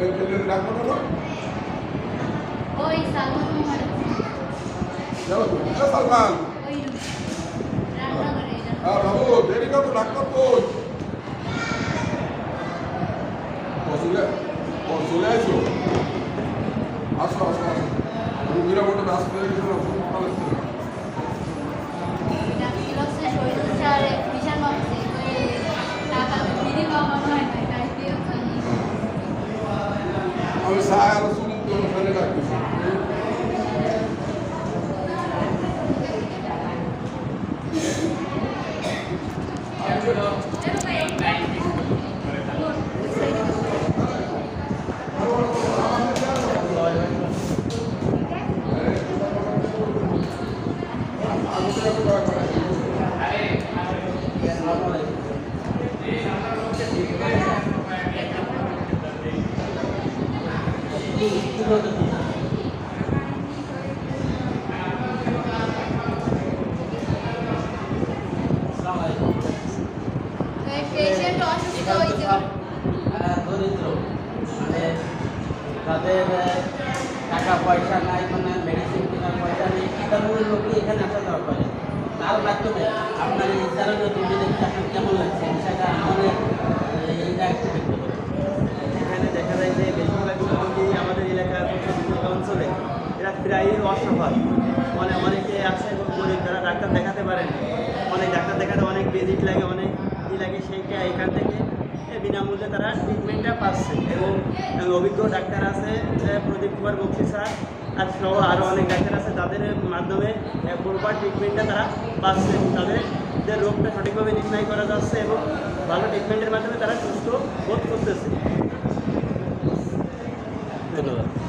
এই ছেলের ডাক্তার হলো ওই সালমান মোহাম্মদ যাও তো এ সালমান ওই রান্না করে এটা হ্যাঁ বাবু দেরি কত ডাক্তার তো ও চলে ও চলে আসো আসো আসো আসো রুগীরা মতো ব্যস্ত সায় ফেলে রাখতেছি পেশেন্ট অসুস্থ দরিদ্র তাদের টাকা পয়সা নাই মানে মেডিসিন কেনার পয়সা নেই তেমন লোকই এখানে আসা যাওয়া করে তার মাধ্যমে আপনার এই দুজনে আপনার প্রায়ই অসফল মানে অনেকে আছে এবং গরিব, যারা ডাক্তার দেখাতে পারেন অনেক ডাক্তার দেখাতে অনেক বেজিক লাগে, অনেক ই লাগে, সেইটা এখান থেকে বিনামূল্যে তারা ট্রিটমেন্টটা পাচ্ছে। এবং অভিজ্ঞ ডাক্তার আছে প্রদীপ কুমার বক্সি স্যার, আর সহ আরও অনেক ডাক্তার আছে, তাদের মাধ্যমে প্রপার ট্রিটমেন্টটা তারা পাচ্ছে। তাদের যে রোগটা সঠিকভাবে নির্ণয় করা যাচ্ছে এবং ভালো ট্রিটমেন্টের মাধ্যমে তারা সুস্থ বোধ করতেছে। ধন্যবাদ।